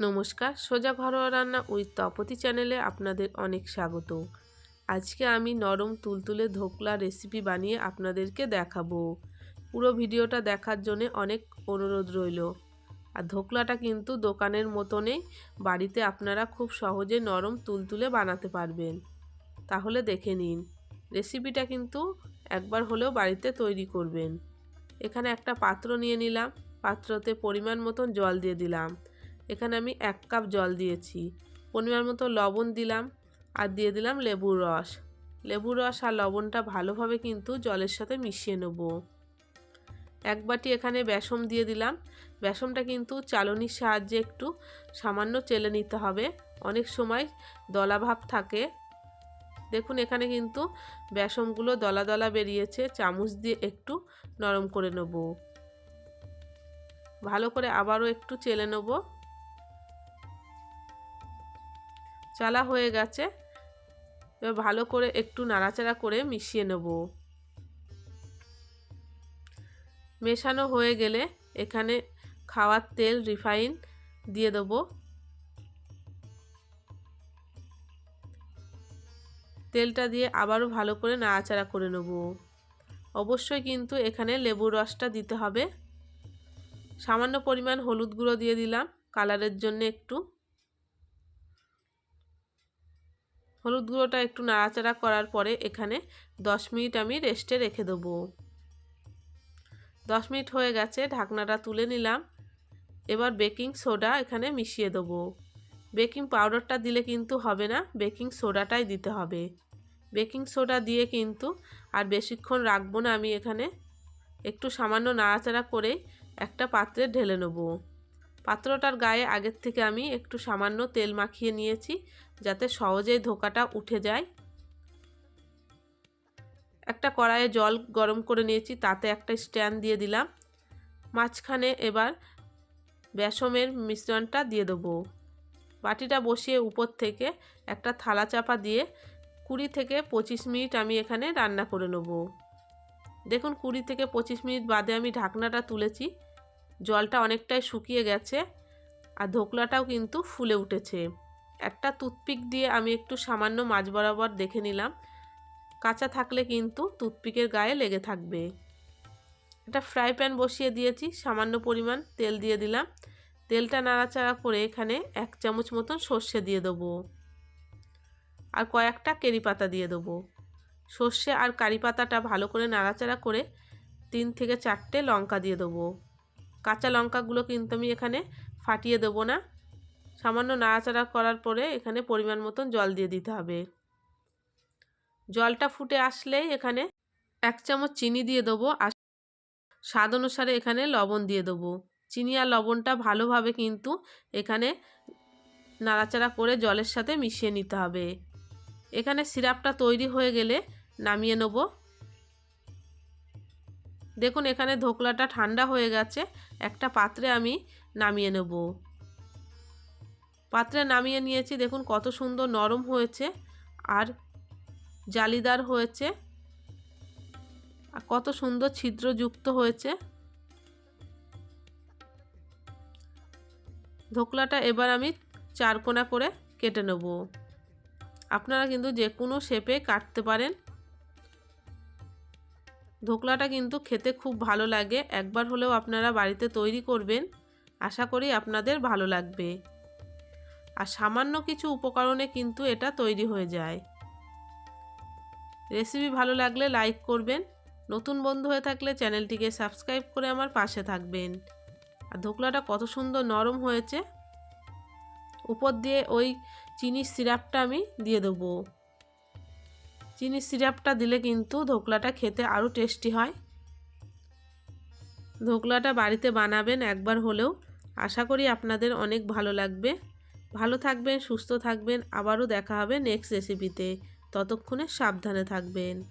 নমস্কার, সোজা ঘরোয়া রান্না উইথ তপতি চ্যানেলে আপনাদের অনেক স্বাগত। আজকে আমি নরম তুলতুলে ধোকলা রেসিপি বানিয়ে আপনাদেরকে দেখাবো। পুরো ভিডিওটা দেখার জন্যে অনেক অনুরোধ রইল। আর ধোকলাটা কিন্তু দোকানের মতনেই বাড়িতে আপনারা খুব সহজে নরম তুলতুলে বানাতে পারবেন। তাহলে দেখে নিন, রেসিপিটা কিন্তু একবার হলেও বাড়িতে তৈরি করবেন। এখানে একটা পাত্র নিয়ে নিলাম, পাত্রতে পরিমাণ মতন জল দিয়ে দিলাম। এখানে আমি এক কাপ জল দিয়েছি। পরিমাণ মতো লবণ দিলাম আর দিয়ে দিলাম লেবুর রস। লেবুর রস আর লবণটা ভালোভাবে কিন্তু জলের সাথে মিশিয়ে নেব। এক বাটি এখানে বেসম দিয়ে দিলাম। বেসমটা কিন্তু চালনির সাহায্যে একটু সামান্য চেলে নিতে হবে। অনেক সময় দলাভাব থাকে। দেখুন, এখানে কিন্তু বেসমগুলো দলা দলা বেরিয়েছে। চামচ দিয়ে একটু নরম করে নেব। ভালো করে আবারও একটু চেলে নেব। চালা হয়ে গেছে। এবার ভালো করে একটু নাড়াচাড়া করে মিশিয়ে নেব। মেশানো হয়ে গেলে এখানে খাওয়ার তেল রিফাইন দিয়ে দেব। তেলটা দিয়ে আবারও ভালো করে নাড়াচাড়া করে নেব। অবশ্যই কিন্তু এখানে লেবুর রসটা দিতে হবে। সামান্য পরিমাণ হলুদ গুঁড়ো দিয়ে দিলাম। কালারের জন্য একটু হলুদ গুঁড়োটা একটু নাড়াচাড়া করার পরে এখানে দশ মিনিট আমি রেস্টে রেখে দেবো। দশ মিনিট হয়ে গেছে, ঢাকনাটা তুলে নিলাম। এবার বেকিং সোডা এখানে মিশিয়ে দেবো। বেকিং পাউডারটা দিলে কিন্তু হবে না, বেকিং সোডাটাই দিতে হবে। বেকিং সোডা দিয়ে কিন্তু আর বেশিক্ষণ রাখব না আমি এখানে। একটু সামান্য নাড়াচাড়া করে একটা পাত্রে ঢেলে নেব। পাত্রটার গায়ে আগের থেকে আমি একটু সামান্য তেল মাখিয়ে নিয়েছি যাতে সহজেই ধোকাটা উঠে যায়। একটা কড়াইয়ে জল গরম করে নিয়েছি, তাতে একটা স্ট্যান্ড দিয়ে দিলাম। মাঝখানে এবার বেসমের মিশ্রণটা দিয়ে দেবো। বাটিটা বসিয়ে উপর থেকে একটা থালা চাপা দিয়ে কুড়ি থেকে পঁচিশ মিনিট আমি এখানে রান্না করে নেব। দেখুন কুড়ি থেকে পঁচিশ মিনিট বাদে আমি ঢাকনাটা তুলেছি। জলটা অনেকটাই শুকিয়ে গেছে আর ধোকলাটাও কিন্তু ফুলে উঠেছে। একটা টুথপিক দিয়ে আমি একটু সামান্য মাছ বরাবর দেখে নিলাম। কাঁচা থাকলে কিন্তু টুথপিকের গায়ে লেগে থাকবে। একটা ফ্রাই প্যান বসিয়ে দিয়েছি, সামান্য পরিমাণ তেল দিয়ে দিলাম। তেলটা নাড়াচাড়া করে এখানে এক চামচ মতন সর্ষে দিয়ে দেবো। আর কয়েকটা কেরি পাতা দিয়ে দেবো। সর্ষে আর কারি পাতাটা ভালো করে নাড়াচাড়া করে তিন থেকে চারটে লঙ্কা দিয়ে দেবো। কাঁচা লঙ্কাগুলো কিন্তু আমি এখানে ফাটিয়ে দেবো না। সামান্য নাড়াচাড়া করার পরে এখানে পরিমাণ মতন জল দিয়ে দিতে হবে। জলটা ফুটে আসলেই এখানে এক চামচ চিনি দিয়ে দেবো আর স্বাদ অনুসারে এখানে লবণ দিয়ে দেবো। চিনি আর লবণটা ভালোভাবে কিন্তু এখানে নাড়াচাড়া করে জলের সাথে মিশিয়ে নিতে হবে। এখানে সিরাপটা তৈরি হয়ে গেলে নামিয়ে নেব। দেখুন, এখানে ধোকলাটা ঠান্ডা হয়ে গেছে। একটা পাত্রে আমি নামিয়ে নেব। পাত্রে নামিয়ে নিয়েছি, দেখুন কত সুন্দর নরম হয়েছে আর জালিদার হয়েছে। আর কত সুন্দর ছিদ্রযুক্ত হয়েছে। ধোকলাটা এবার আমি চারকোনা করে কেটে নেব। আপনারা কিন্তু যে কোনো শেপে কাটতে পারেন। ধোকলাটা কিন্তু খেতে খুব ভালো লাগে। একবার হলেও আপনারা বাড়িতে তৈরি করবেন। আশা করি আপনাদের ভালো লাগবে। আর সামান্য কিছু উপকরণে কিন্তু এটা তৈরি হয়ে যায়। রেসিপি ভালো লাগলে লাইক করবেন। নতুন বন্ধু হয়ে থাকলে চ্যানেলটিকে সাবস্ক্রাইব করে আমার পাশে থাকবেন। আর ধোকলাটা কত সুন্দর নরম হয়েছে। উপর দিয়ে ওই চিনির সিরাপটা আমি দিয়ে দেবো। চিনির সিরাপটা দিলে কিন্তু ধোকলাটা খেতে আরও টেস্টি হয়। ধোকলাটা বাড়িতে বানাবেন একবার হলেও। আশা করি আপনাদের অনেক ভালো লাগবে। ভালো থাকবেন, সুস্থ থাকবেন। আবারও দেখা হবে নেক্সট রেসিপিতে ততক্ষণে সাবধানে থাকবেন।